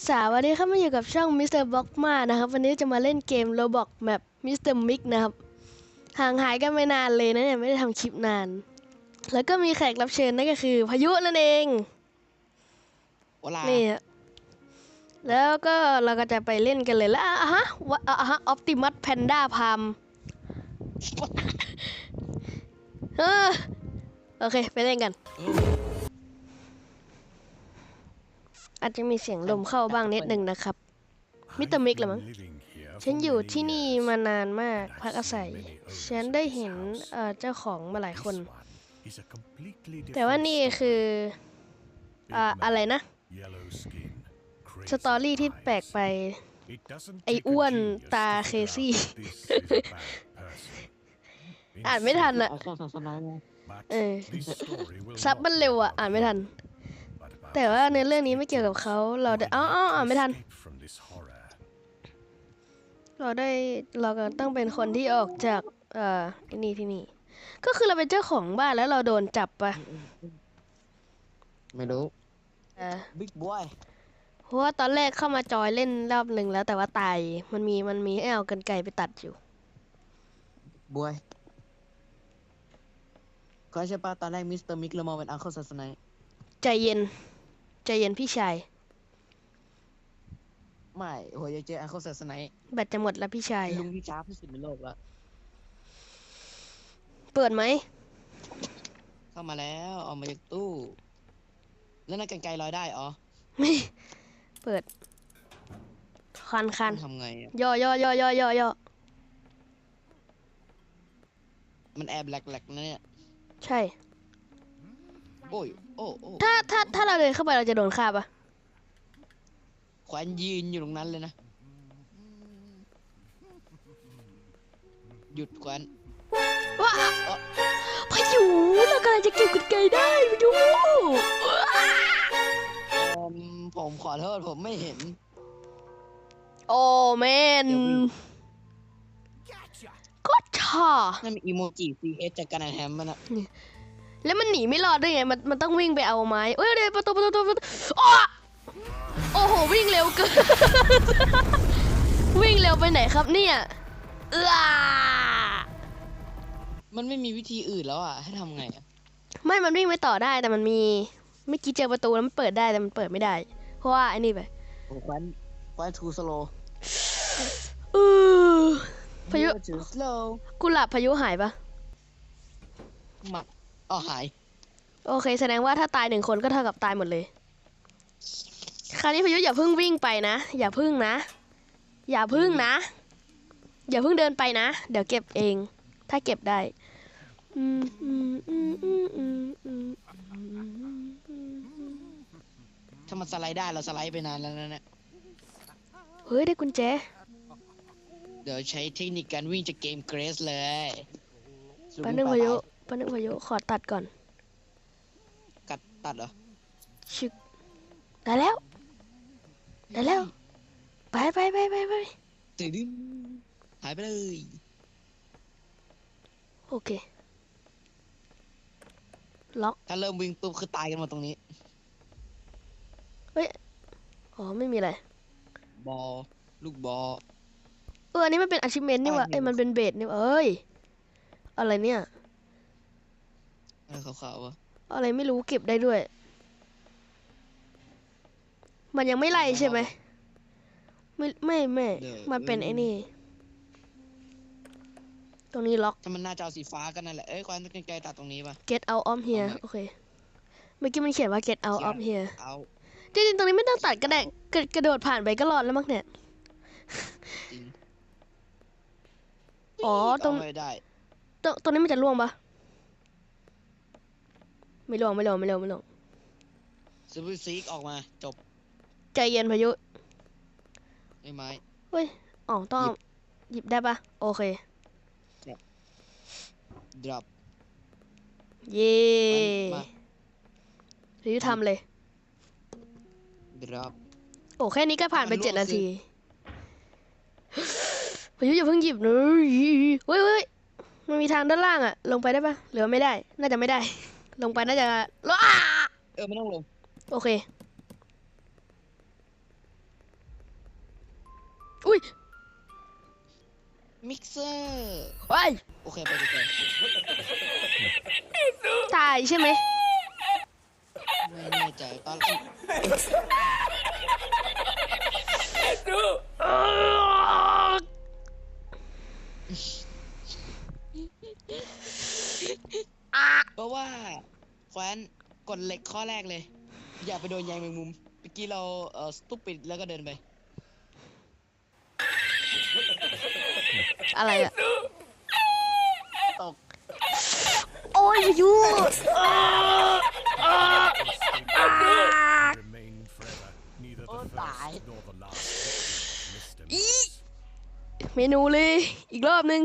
สวัสดีครับมาอยู่กับช่อง Mr. b l o c k มานะครับ วันนี้จะมาเล่นเกม Roblox แบบ Mr. Mix นะครับ ห่างหายกันไปนานเลยนะเนี่ย ไม่ได้ทำคลิปนาน แล้วก็มีแขกรับเชิญนั่นก็คือ พายุนั่นเองวลานี่ฮะแล้วก็เราก็จะไปเล่นกันเลยแล้วอะฮะวะอะฮะออปติมัสแพนด้าพามเออโอเค ไปเล่นกันเอออาจจะมีเสียงลมเข้าบ้างนิดนึงนะครับ มิสเตอร์มิกเหรอมั้ง ฉันอยู่ที่นี่มานานมากพักอาศัย ฉันได้เห็นเอ่อเจ้าของมาหลายคน แต่ว่านี่คืออ่าอะไรนะ สตอรี่ที่แปลกไป ไอ้อ้วนตาเคซี่ อ่านไม่ทันอะเอาเข้าศาสนาไงเออซับมันเร็วอะอ่านไม่ทัน แต่ว่าในเรื่องนี้ไม่เกี่ยวกับเขาเราได้อ้าวอ้าวอ่านไม่ทัน เราได้เราก็ต้องเป็นคนที่ออกจากเอ่อที่นี่ที่นี่ ก็คือเราเป็นเจ้าของบ้านแล้วเราโดนจับปะไม่รู้เออบิ๊กบอยเพราะว่าตอนแรกเข้ามาจอยเล่นรอบหนึ่งแล้วแต่ว่าตายมันมีมันมีให้เอากันไกลไปตัดอยู่บอยก็ใช่ปะตอนแรกมิสเตอร์มิกเรามองเป็นอังเคิลศาสนาใจเย็น ใจเย็นพี่ชาย ไม่โหยเจออังเคิลศาสนาแบตจะหมดแล้วพี่ชาย ลุงที่ช้าที่สุดในโลกแล้ว เปิดไหม เข้ามาแล้วออกมาจากตู้ แล้วนั่นกันไกลลอยได้อ๋อไม่ เปิด คันคันทำไงอะย่อย่อย่อย่อย่อย่อมันแอบแหลกๆนะเนี่ย ใช่ โอ้ยโอ้โอ้ถ้าถ้าถ้าเราเดินเข้าไปเราจะโดนฆ่าปะแขวนยืนอยู่ตรงนั้นเลยนะ หยุดแขวนว้าพายุเรากำลังจะเก็บกันไกลได้พายุอืมผมขอโทษผมไม่เห็น โอ้แมนเดี๋ยววิ่งก็ชอนั่นมันอีโมจิ CS จากการแฮมมันอะ แล้วมันหนีไม่รอดด้วยไง มันมันต้องวิ่งไปเอาไม้เอ้ยเดี๋ยวประตูประตูประตูประตูอ้อโอ้โหวิ่งเร็วเกิน วิ่งเร็วไปไหนครับเนี่ยเออมันไม่มีวิธีอื่นแล้วอะ ให้ทำไงอะไม่มันวิ่งไปต่อได้แต่มันมีเมื่อกี้เจอประตูแล้วมันเปิดได้แต่มันเปิดไม่ได้ เพราะว่าไอ้นี่ไปโอ้แขวนแขวนทูสโลเออพายุทูสโลกุหลาบพายุหายปะมา อ๋อหาย โอเค แสดงว่าถ้าตายหนึ่งคนก็เท่ากับตายหมดเลย คราวนี้พายุอย่าเพิ่งวิ่งไปนะ อย่าเพิ่งนะ อย่าเพิ่งนะ อย่าเพิ่งเดินไปนะ เดี๋ยวเก็บเอง ถ้าเก็บได้อืมอืมอืมอืมอืมอืมอืมถ้ามันสไลด์ได้เราสไลด์ไปนานแล้วนะเนี่ยเฮ้ยได้กุญแจ เดี๋ยวใช้เทคนิคการวิ่งจากเกมเกรสเลยแป๊บนึงพายุ แป๊บนึงพายุขอตัดก่อน กัดตัดเหรอ ชึก ได้แล้ว ได้แล้ว ไปไปไปไปไปตึดึงหายไปเลย โอเค ล็อก ถ้าเริ่มวิ่งปุ๊บคือตายกันหมดตรงนี้อ๋อ ไม่มีอะไร บอลลูกบอลเออ อันนี้มันเป็น achievement นี่หวะอะไรเอ้ยเนี่ยมันเป็นเบสนี่หวะเอ้ย อะไรเนี่ยอะไร ขาวๆวะอะไรไม่รู้เก็บได้ด้วย มันยังไม่ไล่ใช่ไหมไม่ไม่ไม่เดี๋ยวมันเป็นไอ้นี่ ตรงนี้ล็อกถ้ามันหน้าจอสีฟ้าก็นั่นแหละ เอ้ยแขวนกันไกลตัดตรงนี้ปะ get out of here เอาไหมโอเค เมื่อกี้มันเขียนว่า get out of here เอาจริงๆตรงนี้ไม่ต้องตัดก็ได้กระกระโดดผ่านไปก็รอดแล้วมั้งเนี่ยจริงอ๋อตรงเอาไม่ได้ตรงตรงนี้มันจะล่วงปะ ไม่ล่วงไม่ล่วงไม่ล่วงไม่ล่วงซูเปอร์ซีกออกมาจบใจเย็นพายุไอ้ไม้อ๋อต้องเอาหยิบได้ปะโอเค drop เย้มาพายุทำเลย drop โอ้แค่นี้ก็ผ่านไปมันล่วงเจ็ดนาสิทีพายุอย่าเพิ่งหยิบนะเฮ้ยเฮ้ยมันมีทางด้านล่างอะลงไปได้ปะหรือว่าไม่ได้ น่าจะไม่ได้ ลงไปน่าจะอ้าเออไม่ต้องลง โอเค อุ้ย มิกเซอร์ไปโอเค ไปไกลตายใช่ไหมๆไม่แน่ใจตอนแรก เพราะว่าแคว้นกดเหล็กข้อแรกเลย อย่าไปโดนใยแมงมุมเมื่อกี้เราเอ่อสตุปิดแล้วก็เดินไป อะไรอะตก โอ้ยพายุ remain forever. Neither Oh, the die. first nor the last victim of Mr. อีเมนูเลย อีกรอบนึง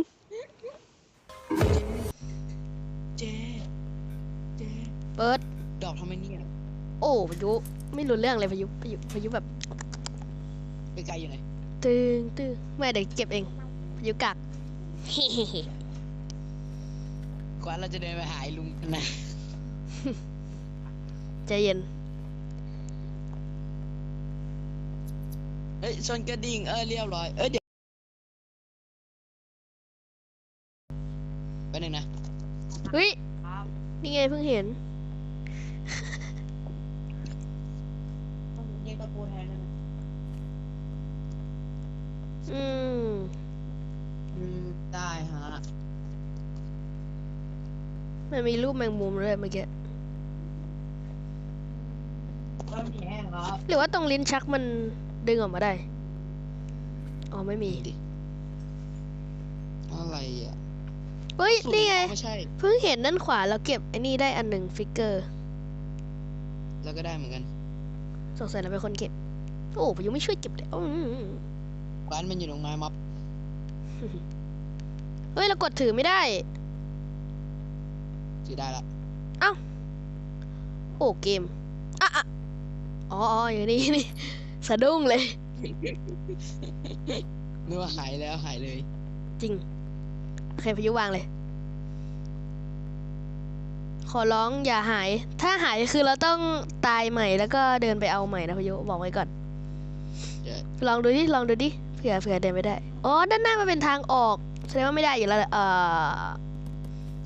เปิดดอกทำไมเนี่ยโอ้พายุไม่รู้เรื่องเลยพายุพายุพายุแบบไปไกลอยู่ไหนตึงตึงแม่เดี๋ยวเก็บเองพายุกักกว่าเราจะเดินไปหาไอ้ลุงกันนะใจเย็นเอ้ยชนกระดิ่งเออเรียบร้อยเอ้ยเดี๋ยวไปหนึ่งนะเฮ้ยนี่ไงเพิ่งเห็น เมื่อกี้ก็มีแห้งครับหรือว่าตรงลิ้นชักมันดึงออกมาได้ อ๋อไม่มีดิอะไรอะ เฮ้ย นี่ไง ไม่ใช่ เพิ่งเห็นด้านขวาเราเก็บไอ้นี่ได้อันหนึ่งฟิกเกอร์ แล้วก็ได้เหมือนกัน สงสัยเราเป็นคนเก็บ โอ้พายุไม่ช่วยเก็บเลยอืมบ้านมันอยู่ตรงไม้ม็อบ เฮ้ย เรากดถือไม่ได้ ถือได้ละ โอ้เกมอะอะอ๋ออ๋ออย่างนี้นี่สะดุ้งเลยนึกว่าหายแล้วหายเลย จริงโอเคพายุวางเลย ขอร้องอย่าหาย ถ้าหายคือเราต้องตายใหม่แล้วก็เดินไปเอาใหม่นะพายุบอกไว้ก่อนเดี๋ยวลองดูดิลองดูดิเผื่อเผื่อเดินไม่ได้ อ๋อด้านหน้ามันเป็นทางออกแสดงว่าไม่ได้อยู่แล้วแหละเอ่อ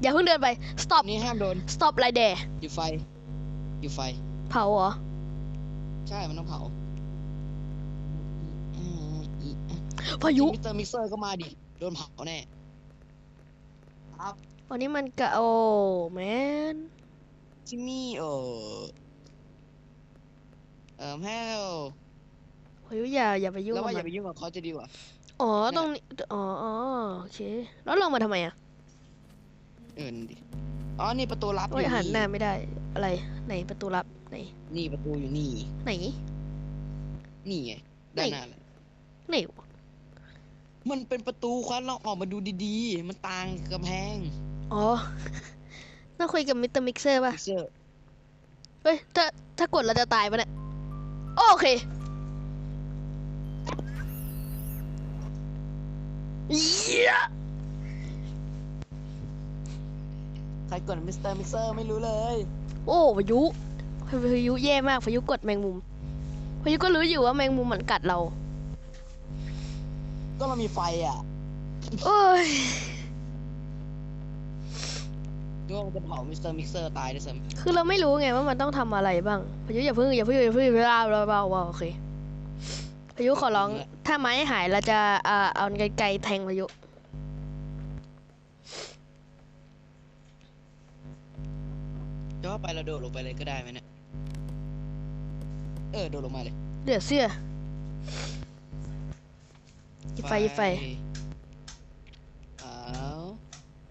อย่าเพิ่งเดินไป stop นี่ห้ามโดน stop right there อยู่ไฟ อยู่ไฟ เผาเหรอ ใช่ มันต้องเผาอืมอีอะพายุ มิสเตอร์มิกเซอร์ก็มาดิ โดนเผาแน่ ครับวันนี้มันกะโอ้แมนจิมมี่เออเอ่อแฮลพายุอย่าอย่าไปยุ่งแล้วกับว่าอมัย่านไปยุ่งกับเขาจะดีกว่า อ๋อตรงนี้อ๋ออ๋อโอเค แล้วลงมาทำไมอะเออนั่นดิ อ๋อ นี่ประตูลับอโอ้ยยู่หันหน้านี่ไม่ได้ อะไร ไหนประตูลับไหน นี่ประตูอยู่นี่ ไหน นี่ไงด้านหน้าเลยไหนวะมันเป็นประตูควันเราออกมาดูดีๆ มันต่างกำแพงอ๋อน่าคุยกับมิสเตอร์มิกเซอร์ป่ะมิกเซอร์เฮ้ย ถ้า ถ้ากดเราจะตายปะเนี่ย โอเคเยี่ยใครกดมิสเตอร์มิกเซอร์ไม่รู้เลย โอ้พายุพายุแย่มากพายุกดแมงมุมพายุก็รู้อยู่ว่าแมงมุมมันกัดเรา ก็เรามีไฟอะโอ้ยนึกว่ามันจะเผามิสเตอร์มิกเซอร์ตายด้วยซ้คือเราไม่รู้ไงว่ามันต้องทำอะไรบ้างพายุอย่าเพิ่งอย่าเพิ่งอย่าเพิ่งอย่าเพิ่งเบาเบาเบาเบาโอเคพายุขอร้องถ้าไม้หายเราจะอ่าเอาไกลๆแทงพายุ จะว่าไปเราโดดลงไปเลยก็ได้ไหมเนี่ย เออ โดดลงมาเลยเดือดเสื้อหยิบไฟหยิบไฟเอา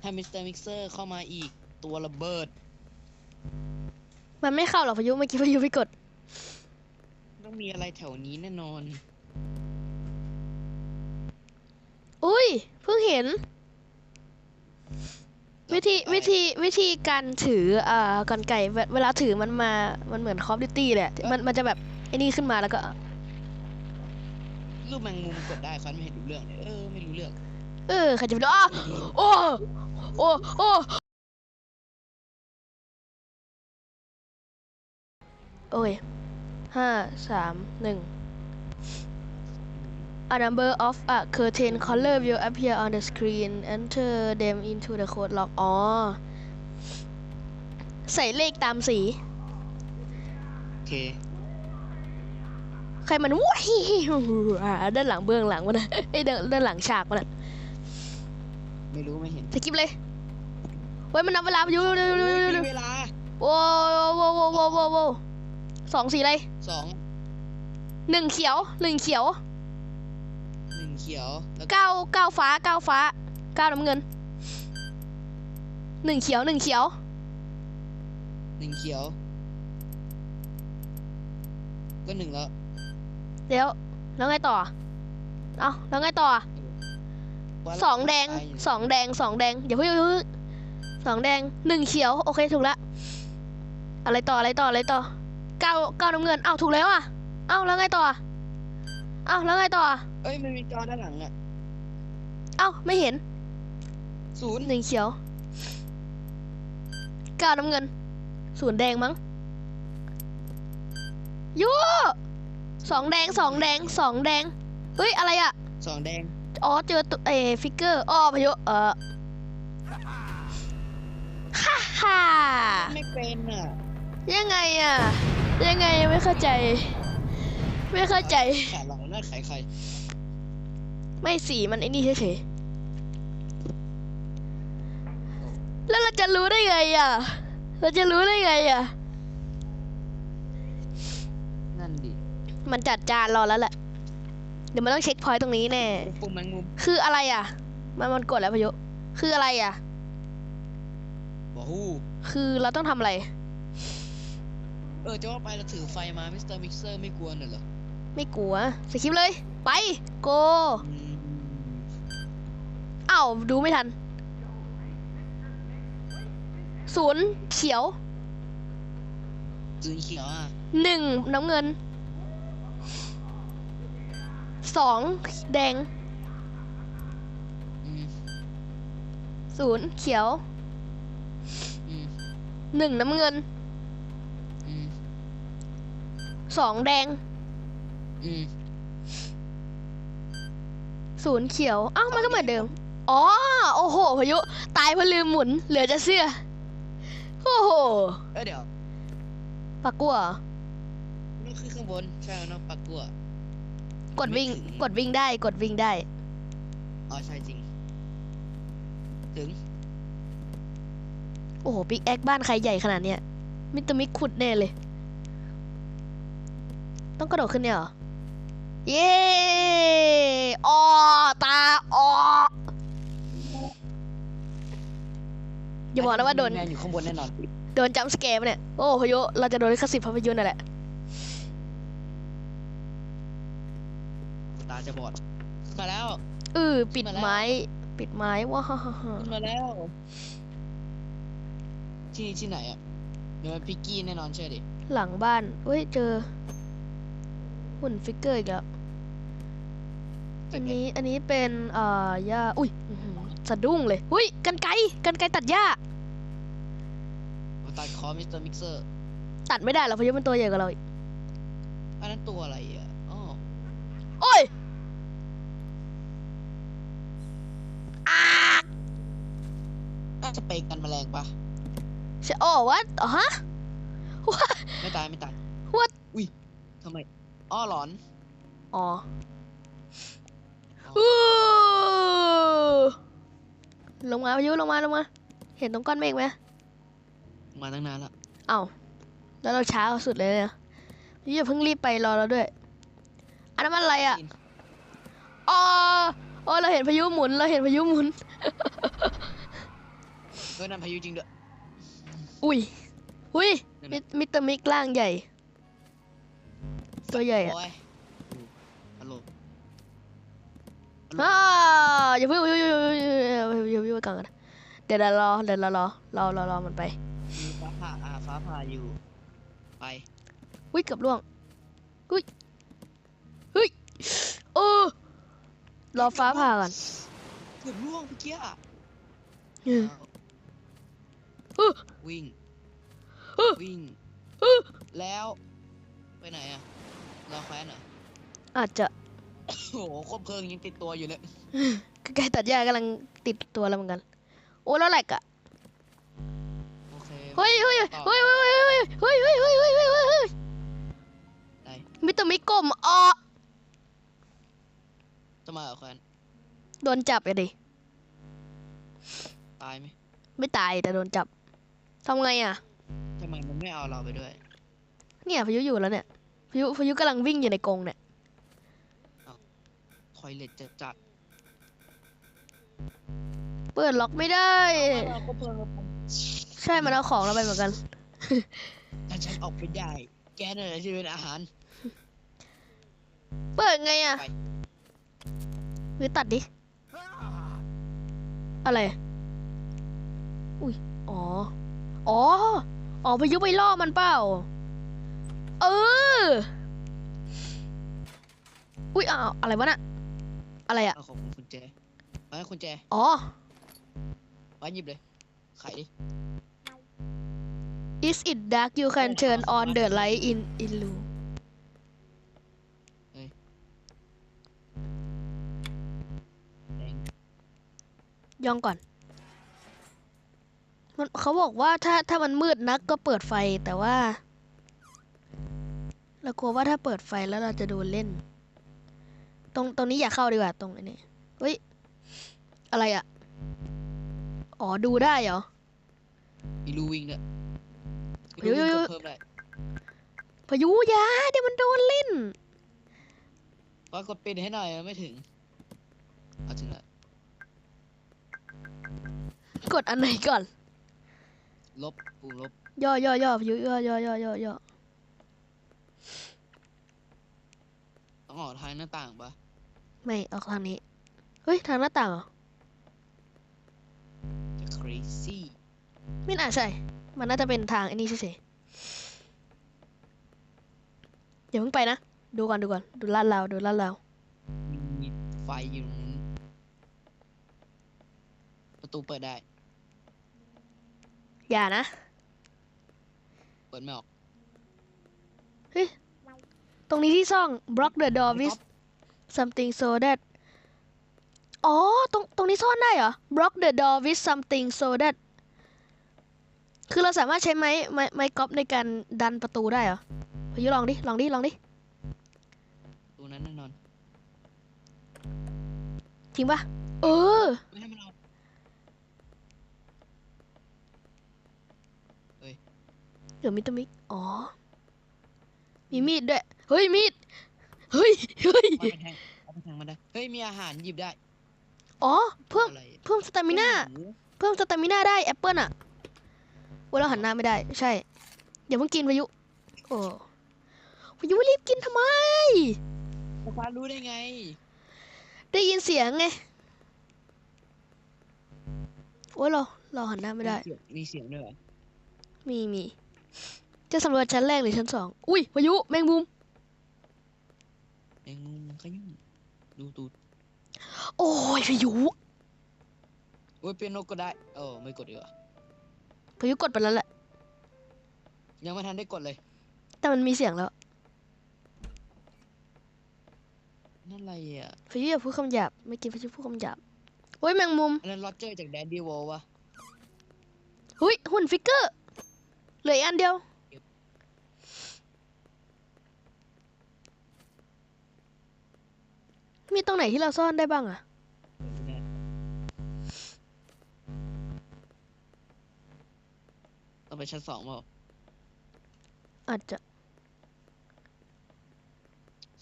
ถ้ามิสเตอร์มิกเซอร์เข้ามาอีกตัวระเบิด มันไม่เข้าหรอกพายุเมื่อกี้พายุไปกด ต้องมีอะไรแถวนี้แน่นอน อุ้ย เพิ่งเห็น วิธีต่อไปวิธีวิธีการถืออ่ากรรไกรเวเวลาถือมันมา มันเหมือนคอฟดิตี้เลยอะมันมันจะแบบไอ้นี่ขึ้นมาแล้วก็ รูปแมงมุมกดได้ฟันไม่เห็นรู้เรื่องเลยเออไม่รู้เรื่องเออใครจะไปดูอ้าวโอ้โอ้โอ้โอ้ยห้าสามหนึ่ง a number of a curtain color will appear on the screen enter them into the code lock อ๋อ ใส่เลขตามสี โอเค ใครมันว้ายอ่าด้านหลังเบื้องหลังมันนะไอ้ยด้านด้านหลังฉากมันอะไม่รู้ไม่เห็นสกิปเลย เว้ยมันนับเวลาอยู่เร็วเร็วเร็วเร็วมีเวลาโว้วโว้วโว้วโว้วโว้วโว้วสองสีอะไรสองหนึ่งเขียวหนึ่งเขียวหนึ่ง เขียวแล้วก็เก้าเก้าฟ้าเก้าฟ้าเก้าน้ำเงินหนึ่งเขียวหนึ่งเขียวหนึ่งเขียว ก็หนึ่งแล้วเดี๋ยวแล้วไงต่อเอาแล้วไงต่อว่าสองแดงไปอยู่สองแดงสองแดงอย่าเพิ่งอย่าเพิ่งสองแดงหนึ่งเขียวโอเคถูกละอะไรต่ออะไรต่ออะไรต่อเก้าเก้าน้ำเงินเอาถูกแล้วอะเอาแล้วไงต่อเอาแล้วไงต่อ เอ้ยมันมีจอด้านหลังอะเอาไม่เห็นศูนย์หนึ่งเขียวเก้าน้ำเงินศูนย์แดงมั้งยูสองแดงสองแดงสองแดง เฮ้ย อะไรอะสองแดง อ๋อเจอตัวเอฟิกเกอร์อ๋อพายุเออฮ่าฮ่าไม่เป็นอะยังไงอะยังไงไม่เข้าใจ ไม่เข้าใจขา ยเราน่าขายใคร ไม่สีมันไอ้นี่เฉยๆแล้วเราจะรู้ได้ไงอะ เราจะรู้ได้ไงอะ นั่นดิ มันจัดจานรอแล้วแหละ เดี๋ยวมันต้องเช็คพอยต์ตรงนี้แน่ ปุ่มแมงมุมคืออะไรอะ มันมันกดแล้วพายุคืออะไรอะ บอกฮู้คือเราต้องทำอะไร เออจะว่าไปเราถือไฟมามิสเตอร์มิกเซอร์ไม่กลัวหน่อยเหรอ ไม่กลัว สคริปต์เลย ไป โกอืมอ้าวดูไม่ทัน ศูนย์เขียวศูนย์เขียวอะหนึ่งน้ำเงิน สองแดงอืมศูนย์เขียวอืมหนึ่งน้ำเงินอืมสองแดง อืมศูนย์เขียวอ้าวมันก็เหมือนเดิม อ๋อ โอ้โห พายุ ตายเพราะลืมหมุน เหลือจะเสื้อ โอ้โห เอ้ยเดี๋ยวปากกัวเหรอนี่คือข้างบน ใช่ไหมเนาะปักกัว กดวิ่ง ไม่ถึง กดวิ่งได้ กดวิ่งได้ อ๋อใช่จริง ถึงโอ้โหปิกแอคบ้านใครใหญ่ขนาดเนี้ยมิสเตอร์มิกขุดแน่เลย ต้องกระโดดขึ้นเนี่ยเหรอ เย้ออตาอออย่าบอกนะว่าโดน แมนอยู่ข้างบนแน่นอนโดนจัมป์สแกร์ปะเนี่ย โอ้พายุเราจะโดนลิขสิทธิ์ภาพยนตร์นั่นแหละ ตาจะบอดขึ้นมาแล้ว เออปิดมาแล้วไม้ ปิดไม้ว้าฮ่าฮ่าฮ่าขึ้นมาแล้ว ที่ที่ไหนอะเดี๋ยวมันพิกกี้แน่นอนเชื่อดิ หลังบ้านเฮ้ยเจอหุ่นฟิกเกอร์อีกแล้ว อันนี้อันนี้เป็นเอ่อย่าอุ้ยอื้อหือสะดุ้งเลยอุ้ยกันไกรกันไกรตัดหญ้ามันตัดคอมิสเตอร์มิกเซอร์ตัดไม่ได้หรอกเพราะยุมันตัวใหญ่กว่าเราอีกอันนั้นตัวอะไรอะอ๋อโอ้ยอาน่าจะไปกันแมลงปะใช่โอ้วัดอ๋อฮะ ไม่ตายไม่ตาย What? อุ้ยทำไมอ้อหลอน อ๋ออ๋อ ลงมาพายุลงมาลงมา เห็นตรงก้อนเมฆไหมมาตั้งนานละเอ้าแล้วเราช้าสุดเลยเนี่ยพี่อย่าเพิ่งรีบไปรอเราด้วย อันนั้นมันอะไรอะอ๋ออ๋อเราเห็นพายุหมุนเราเห็นพายุหมุนเฮ้ยนั่นพายุจริงด้วยอุ้ยอุ้ยนั่นมิน่ะมิสเตอร์มิกร่างใหญ่ ตัวใหญ่อะ โอ้ยฮัลโหล อ่าอย่าเพิ่งอย่าเพิ่งอย่าเพิ่งอย่าเพิ่งอย่าเพิ่งอย่าเพิ่งก่อนกันเดี๋ยวเรารอเดี๋ยวเรารอรอรอรอมันไปฟ้าผ่าอ่าฟ้าผ่าอยู่ ไปอุ้ยเกือบล่วงอุ้ยเฮ้ยเออรอฟ้าผ่าก่อนเกือบล่วงเมื่อกี้อะวิ่งวิ่งแล้วไปไหนอะรอแคว้นเหรออาจจะ โอ้โหคบเพลิงยังติดตัวอยู่เลยใกล้ๆตัดหญ้ากำลังติดตัวแล้วเหมือนกัน โอ้แล้วแหลกอะโอเคเฮ้ยเฮ้ยเฮ้ยเฮ้ยเฮ้ยเฮ้ยเฮ้ยเฮ้ยเฮ้ยเฮ้ยเฮ้ยเฮ้ยได้มิสเตอร์มิกลมอ๋อจะมาเหรอแควนโดนจับอะดิตายไหมไม่ตายแต่โดนจับทำไงอะทำไมมันไม่เอาเราไปด้วย เนี่ยพายุอยู่แล้วเนี่ยพายุพายุกำลังวิ่งอยู่ในกรงเนี่ย ทอยเล็ตจะจัดเปิดล็อกไม่ได้ เราคบเพลิงเราใช่มันเอาของเราไปเหมือนกันถ้าฉันออกไปได้ แกเนี่ยจะเป็นอาหาร เปิดไงอะไป หรือตัดดิ อะไร อุ้ย อ๋อ อ๋อ อ๋อพายุไปล่อมันเปล่า เออ อุ้ยอ้าวอะไรวะน่ะ อะไรอะเอาของคุณแจเอาให้คุณแจอ๋อ มาหยิบเลย ไขดิ is it dark you can turn on the light in in room แดงย่องก่อน มันเขาบอกว่าถ้าถ้ามันมืดนักก็เปิดไฟแต่ว่าเรากลัวว่าถ้าเปิดไฟแล้วเราจะโดนเล่น ตรงตรงนี้อย่าเข้าดีกว่าตรงนี้เฮ้ย อะไรอะอ๋อ ดูได้เหรอ มีรูวิ่งด้วยเดี๋ยวรูวิ่งเดี๋ยวก็เพิ่มได้พายุอยาเดี๋ยวมันโดนเล่นว่ากดปิดให้หน่อยไม่ถึงเอาถึงแล้วกดอันไหนก่อน ลบปุ่มลบ ย่อย่อย่อพายุย่อย่อย่อย่อย่อ ต้องออกทางหน้าต่างปะไม่ออกทางนี้ เฮ้ย ทางหน้าต่างเหรอ จะ crazy ไม่น่าใช่ มันน่าจะเป็นทางไอ้นี่เฉยๆเดี๋ยวเพิ่งไปนะ ดูก่อนดูก่อน ดูลาดเราดูลาดเรามีไฟอยู่ตรงนู้นประตูเปิดได้ อย่านะ เปิดไม่ออก ตรงนี้ที่ซ่อง block the door ไม่ with ก๊อป something so that อ๋อ ตรง ตรงนี้ซ่อนได้เหรอ block the door with something so that คือเราสามารถใช้ไม้ไม้ไม้กอล์ฟในการดันประตูได้เหรอพายุลองดิ ลองดิ ลองดิประตูนั้นแน่นอนจริงปะเออ ไม่ให้มันออกเดี๋ยวมิตรมิกอ๋อ มีมีดด้วย เฮ้ยมีดเฮ้ยเฮ้ยเอาไปแทงเอาไปแทงมันได้เฮ้ยมีอาหารหยิบได้อ๋อเพิ่มอะไรเพิ่มสตามิน่าหมูเพิ่มสตามิน่าได้แอปเปิลอะโอ้ยเราหันหน้าไม่ได้ ใช่เดี๋ยวเพิ่งกินพายุโอ้พายุรีบกินทำไม ฟ้ารู้ได้ไงได้ยินเสียงไงโอ้ยเราเราหันหน้าไม่ได้ เสียงมีเสียงด้วยเหรอมีมี จะสำรวจชั้นแรกหรือชั้นสอง อุ้ยพายุแมงมุมแม งมุมขยุ่มดูตูดโอ้ยพายุโอ้ยเปียโนก็ได้ เออไม่กดดีกว่าพายุกดไปแล้วแหละ ยังไม่ทันได้กดเลย แต่มันมีเสียงแล้ว นั่นอะไรอะพายุอย่าพูดคำหยาบไม่กินพายุพูดคำหยาบโอ้ยแมงมุมอันนั้นโรเจอร์จากแดนดี้วอลวะหุยหุ่นฟิกเกอร์ เหลืออีกอันเดียว มีตรงไหนที่เราซ่อนได้บ้างอะต้องไปชั้นสองเปล่าอาจจะ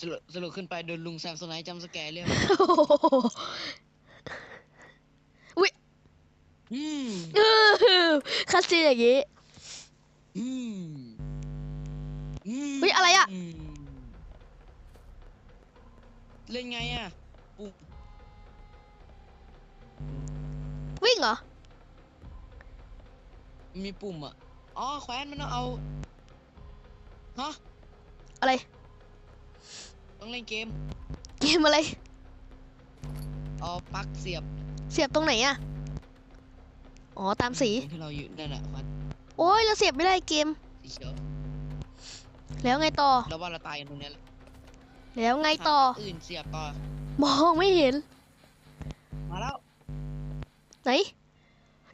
สรุปสรุปขึ้นไปโดนลุงแซมโซไนท์จำสแกร์เรียกอืมคาซีนอย่างงี้อืมอืม เฮ้ยอะไรอะ ม เล่นไงอะปุ๊บวิ่งเหรอ มีปุ่มอะ อ๋อแคว้นมันต้องเอา ฮะ อะไร ต้องเล่นเกม เกมอะไร เอาปลั๊กเสียบเสียบตรงไหนอะอ๋อ ตามสีตรงที่เราอยู่นั่นแหละแคว้นโอ้ยเราเสียบไม่ได้เกม สีเขียวแล้วไงต่อแล้วว่าเราตายกันตรงเนี้ยแหละ แล้วไงต่อหาอื่นเสียบต่อ มองไม่เห็น มาแล้วไหน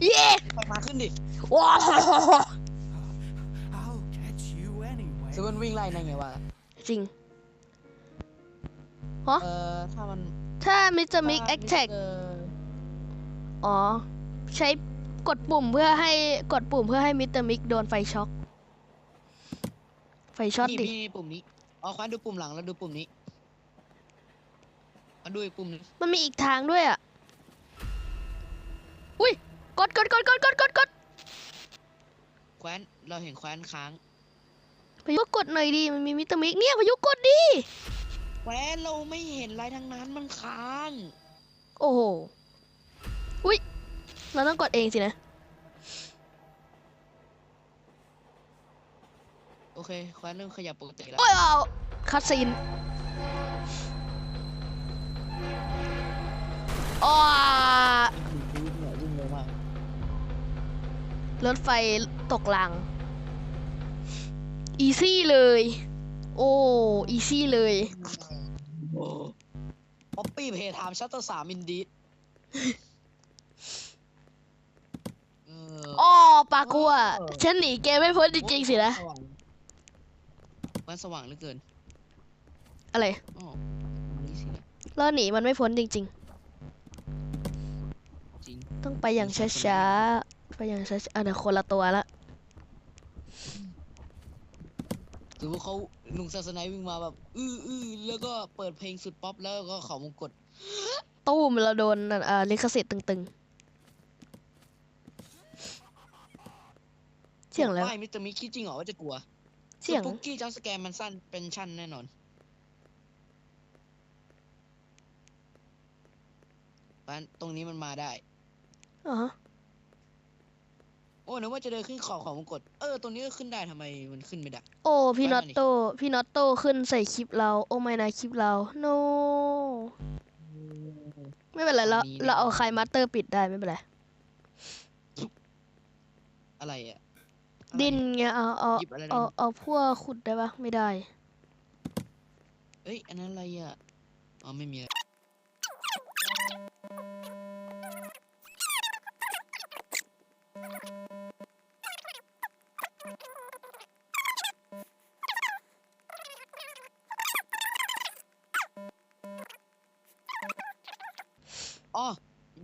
เย้ไปมาขึ้นดิว้าว I'll catch you anyway. ซึ่งมันวิ่งไล่ในไงวะ จริง เออถ้ามันถ้ามิสเตอร์มิกแอคแท็กเอออ๋อ ใช้กดปุ่มเพื่อให้กดปุ่มเพื่อให้มิสเตอร์มิกโดนไฟช็อคไฟช็อตนี่ดินี่นี่ปุ่มนี้ อ๋อคว้านดูปุ่มหลังแล้วดูปุ่มนี้ มาดูอีกปุ่มหนึงมันมีอีกทางด้วยอะ อุ้ย กดกดกดกดกดกดกดแคว้นเราเห็นแคว้นค้าง พายุกดหน่อยดิ มันมีมิสเตอร์มิกเนี่ยพายุกดดิ แคว้นเราไม่เห็นอะไรทั้งนั้นมันค้าง โอ้โห อุ้ย เราต้องกดเองสินะ โอเคแคว้นเริ่มขยับปกติแล้ว โอ้ยเอาคัดซีน รถไฟตกราง อีซี่เลย โอ้ อีซี่เลยโอ้ป๊อปปี้เพย์ไทม์ชัตเตอร์สามอินดีดเอออ้อปากกัว ฉันหนีแกไม่พ้นจริงๆสินะสว่างแคว้นสว่างเหลือเกิน อะไรอ๋อนี่สินะเราหนีมันไม่พ้นจริงจริง ๆ ต้องไปอย่างช้าๆ ไปอย่างช้าๆอะเดี๋ยวคนละตัวละสมมติเขาลุงศาสนายวิ่งมาแบบ อื้ออื้อแล้วก็เปิดเพลงสุดป๊อปแล้วก็เขามงกดตู้มเราโดนเอ่อลิขสิทธิ์ตึงๆเสียงแล้วไม่มิสเตอร์มิกคิดจริงเหรอว่าจะกลัว เสียงปุกกี้จัมสแกนมันสั้นเป็นชั้นแน่นอนปานตรงนี้มันมาได้อ๋อฮะ โอ้นึกว่าจะเดินขึ้นขอบของมงกดเออตรงนี้ก็ขึ้นได้ทำไมมันขึ้นไม่ได้ โอ้พี่ไว้น็มาอตดิโตพี่น็อตโตขึ้นใส่คลิปเรา โอ้ไม่นะคลิปเรา no ไม่เป็นไรเราอันนี้เราเอาใครมาสเตอร์ปิดได้ไม่เป็นไรอะไรอะอะไรดินไงเอาเอาหยิบอะไรได้ เอาเอาพวกขุดได้ปะไม่ได้ เอ้ยอันนั้นอะไรอะอ๋อไม่มีอะไร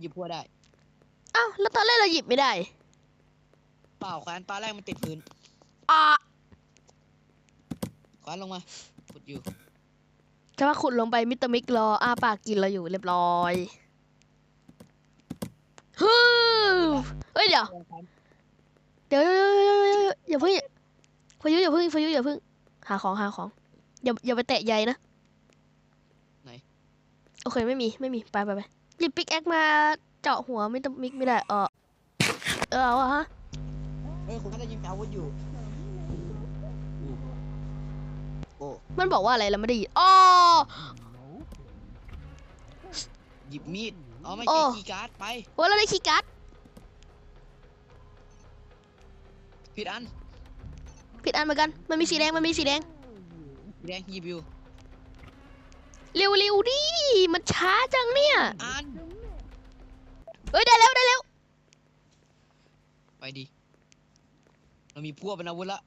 หยิบพัวได้ อ้าวแล้วตอนแรกเราหยิบไม่ได้ เปล่าแขวนปลาแรกมันติดพื้นอะแขวนลงมาขุดอยู่จะว่าขุดลงไปมิสเตอร์มิกรออ้าปากกินเราอยู่เรียบร้อยฮึมเอ้ยเดี๋ยวเดี๋ยวอย่าเพิ่งพายุอย่าเพิ่งพายุอย่าเพิ่งหาของหาของอย่าอย่าไปแตะใยนะไหนโอเคไม่มีไม่มีไปไปไป หยิบปิกแอคมาเจาะหัวไม่ต้องมิกไม่ได้เออเออเอาอะฮะเฮ้ยคุณน่าจะยิงอาวุธอยู่อู้โอ้มันบอกว่าอะไรเราไม่ได้ยินอ๋อ หยิบมีดอ๋อไม่โอ้ ใช่คีย์การ์ดไปโอ้เราได้คีย์การ์ดผิดอันผิดอันเหมือนกัน มันมีสีแดงมันมีสีแดงสีแดงหยิบอยู่ เร็วเร็วดิ มันช้าจังเนี่ย อันเอ้ยได้แล้วได้แล้ว ไปดิเรามีพวกเป็นอาวุธละ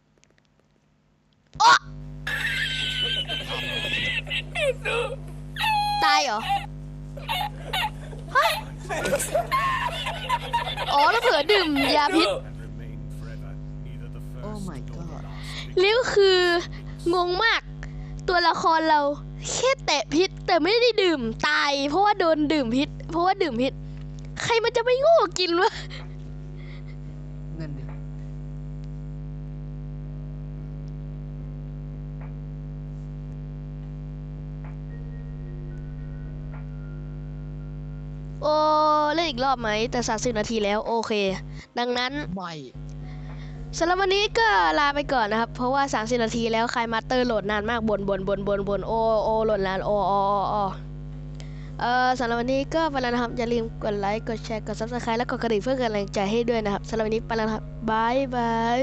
ตายเหรอฮะอ๋อแล้วเผื่อดื่มยาพิษ And remain forever neither the โอ้ first my nor the god last. ลิ้วคืองงมาก ตัวละครเราแค่แตะพิษ แต่ไม่ได้ดื่มตาย เพราะว่าโดนดื่มพิษ เพราะว่าดื่มพิษ ใครมันจะไม่โง่กินวะเงินดิโอ้เล่นอีกรอบไหม แต่สามสิบนาทีแล้ว โอเค ดังนั้นไม่ สำหรับวันนี้ก็ลาไปก่อนนะครับ เพราะว่า 30 นาทีแล้วใครมาเตอร์โหลดนานมากบนบนบนบนบนโอโอโหลดล้วโอโอโอเออสำหรับวันนี้ก็ไปแล้วนะครับ อย่าลืมกดไลค์กดแชร์กดซับสไครต์และกดกระดิ่งเพื่อกำลังใจให้ด้วยนะครับสำหรับวันนี้ไปแล้วครับบายบาย